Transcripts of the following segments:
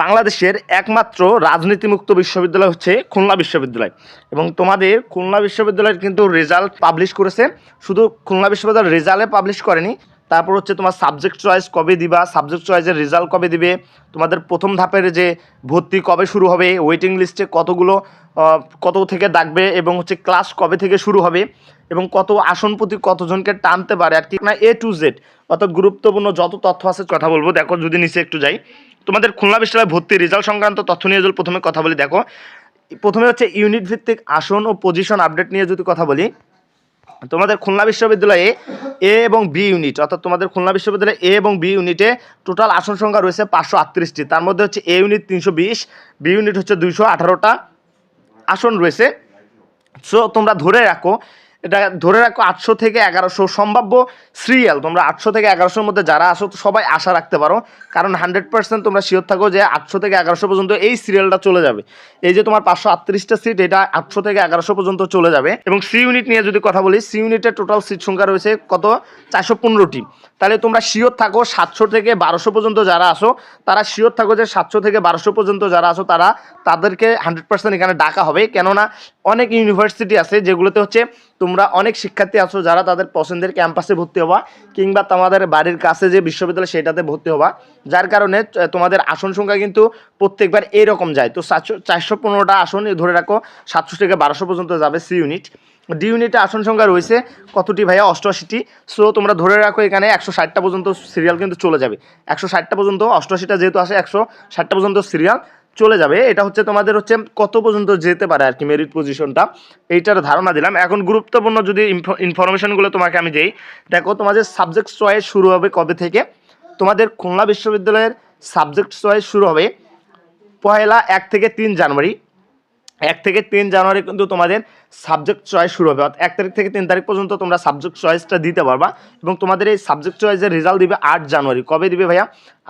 বাংলাদেশের একমাত্র রাজনীতিমুক্ত বিশ্ববিদ্যালয় হচ্ছে খুলনা বিশ্ববিদ্যালয়। এবং তোমাদের খুলনা বিশ্ববিদ্যালয়ের কিন্তু রেজাল্ট পাবলিশ করেছে। শুধু খুলনা বিশ্ববিদ্যালয়ের রেজাল্টে পাবলিশ করেনি তারপর হচ্ছে তোমার সাবজেক্ট চয়েস কবে দিবা? সাবজেক্ট চয়েসের রেজাল্ট কবে দিবে? তোমাদের প্রথম ধাপের যে ভর্তি কবে শুরু হবে? ওয়েটিং লিস্টে কতগুলো কত থেকে ডাকবে? এবং হচ্ছে ক্লাস কবে থেকে শুরু হবে? এবং কত আসন প্রতি কতজনকে টানতে পারে? আর কি না এ টু জেড অর্থাৎ গুরুত্বপূর্ণ যত তথ্য আছে কথা বলব। দেখো, যদি নিচে একটু যাই। তোমাদের খুলনা বিশ্ববিদ্যালয় ভর্তি রেজাল্ট সংক্রান্ত তথ্য নিয়ে যদি প্রথমে কথা বলি, দেখো। প্রথমে হচ্ছে ইউনিট ভিত্তিক আসন ও পজিশন আপডেট নিয়ে যদি কথা বলি তোমাদের খুলনা বিশ্ববিদ্যালয়ে এ এবং বি ইউনিট, অর্থাৎ তোমাদের খুলনা বিশ্ববিদ্যালয়ে এ এবং বি ইউনিটে টোটাল আসন সংখ্যা রয়েছে পাঁচশো আটত্রিশটি। তার মধ্যে হচ্ছে এ ইউনিট তিনশো বিশ, বি ইউনিট হচ্ছে দুইশো আঠারোটা আসন রয়েছে। সো তোমরা ধরে রাখো এটা ধরে রাখো আটশো থেকে এগারোশো সম্ভাব্য সিরিয়াল তোমরা আটশো থেকে এগারোশোর মধ্যে যারা আসো সবাই আশা রাখতে পারো। কারণ হান্ড্রেড পার্সেন্ট তোমরা শিওর থাকো যে আটশো থেকে এগারোশো পর্যন্ত এই সিরিয়ালটা চলে যাবে। এই যে তোমার পাঁচশো আটত্রিশটা সিট এটা আটশো থেকে এগারোশো পর্যন্ত চলে যাবে। এবং সি ইউনিট নিয়ে যদি কথা বলি সি ইউনিটের টোটাল সিট সংখ্যা রয়েছে কত? চারশো পনেরোটি। তাহলে তোমরা শিওর থাকো সাতশো থেকে বারোশো পর্যন্ত যারা আসো তারা শিওর থাকো যে সাতশো থেকে বারোশো পর্যন্ত যারা আসো তারা তাদেরকে হান্ড্রেড পার্সেন্ট এখানে ডাকা হবে। কেননা অনেক ইউনিভার্সিটি আছে যেগুলোতে হচ্ছে তোমরা অনেক শিক্ষার্থী আছো যারা তাদের পছন্দের ক্যাম্পাসে ভর্তি হওয়া কিংবা তোমাদের বাড়ির কাছে যে বিশ্ববিদ্যালয় সেটাতে ভর্তি হওয়া যার কারণে তোমাদের আসন সংখ্যা কিন্তু প্রত্যেকবার এইরকম যায়। তো সাতশো চারশো পনেরোটা আসন ধরে রাখো, সাতশো থেকে বারোশো পর্যন্ত যাবে সি ইউনিট ডি ইউনিটে আসন সংখ্যা রয়েছে কতটি ভাইয়া? অষ্টআশিটি। সো তোমরা ধরে রাখো এখানে একশো ষাটটা পর্যন্ত সিরিয়াল কিন্তু চলে যাবে। একশো ষাটটা পর্যন্ত, অষ্টআশিটা যেহেতু আসে, একশো ষাটটা পর্যন্ত সিরিয়াল চলে যাবে। এটা হচ্ছে তোমাদের হচ্ছে কত পর্যন্ত যেতে পারে আর কি মেরিট পজিশনটা এইটার ধারণা দিলাম। এখন গুরুত্বপূর্ণ যদি ইনফরমেশনগুলো তোমাকে আমি দেই, দেখো তোমাদের সাবজেক্ট চয়েস শুরু হবে কবে থেকে? তোমাদের খুলনা বিশ্ববিদ্যালয়ের সাবজেক্ট চয়েস শুরু হবে পহেলা এক থেকে তিন জানুয়ারি। এক থেকে তিন জানুয়ারি কিন্তু তোমাদের সাবজেক্ট চয়েস শুরু হবে। অর্থাৎ এক তারিখ থেকে তিন তারিখ পর্যন্ত তোমরা সাবজেক্ট চয়েসটা দিতে পারবা এবং তোমাদের এই সাবজেক্ট চয়েসের রেজাল্ট দিবে আট জানুয়ারি। কবে দিবে ভাইয়া?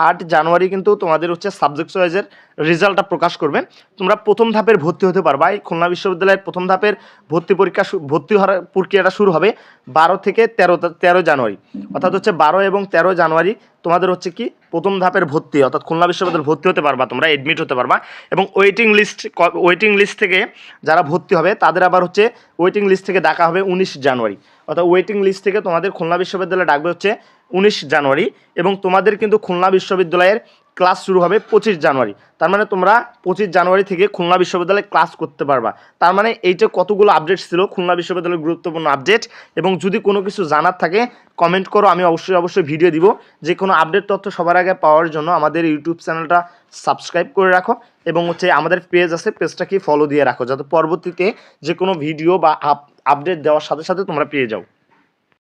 আট জানুয়ারি কিন্তু তোমাদের হচ্ছে সাবজেক্ট চয়েসের রেজাল্টটা প্রকাশ করবে। তোমরা প্রথম ধাপের ভর্তি হতে পারবা। এই খুলনা বিশ্ববিদ্যালয়ের প্রথম ধাপের ভর্তি পরীক্ষা ভর্তি হওয়ার প্রক্রিয়াটা শুরু হবে বারো থেকে তেরো তেরো জানুয়ারি। অর্থাৎ হচ্ছে বারো এবং তেরো জানুয়ারি তোমাদের হচ্ছে কি প্রথম ধাপের ভর্তি, অর্থাৎ খুলনা বিশ্ববিদ্যালয়ে ভর্তি হতে পারবা, তোমরা এডমিট হতে পারবা। এবং ওয়েটিং লিস্ট ওয়েটিং লিস্ট থেকে যারা ভর্তি হবে, তাদের আবার হচ্ছে ওয়েটিং লিস্ট থেকে ডাকা হবে উনিশ জানুয়ারি। অর্থাৎ ওয়েটিং লিস্ট থেকে তোমাদের খুলনা বিশ্ববিদ্যালয়ে ডাকবে হচ্ছে উনিশ জানুয়ারি এবং তোমাদের কিন্তু খুলনা বিশ্ববিদ্যালয়ের ক্লাস শুরু হবে পঁচিশ জানুয়ারি। তার মানে তোমরা পঁচিশ জানুয়ারি থেকে খুলনা বিশ্ববিদ্যালয়ে ক্লাস করতে পারবা। তার মানে এইটা কতগুলো আপডেট ছিল? খুলনা বিশ্ববিদ্যালয়ের গুরুত্বপূর্ণ আপডেট এবং যদি কোনো কিছু জানার থাকে কমেন্ট করো, আমি অবশ্যই অবশ্যই ভিডিও দিব। যে কোনো আপডেট তথ্য সবার আগে পাওয়ার জন্য আমাদের ইউটিউব চ্যানেলটা সাবস্ক্রাইব করে রাখো এবং হচ্ছে আমাদের পেজ আছে পেজটাকে ফলো দিয়ে রাখো। যাতে পরবর্তীতে যে কোনো ভিডিও বা আপডেট দেওয়ার সাথে সাথে তোমরা পেয়ে যাও।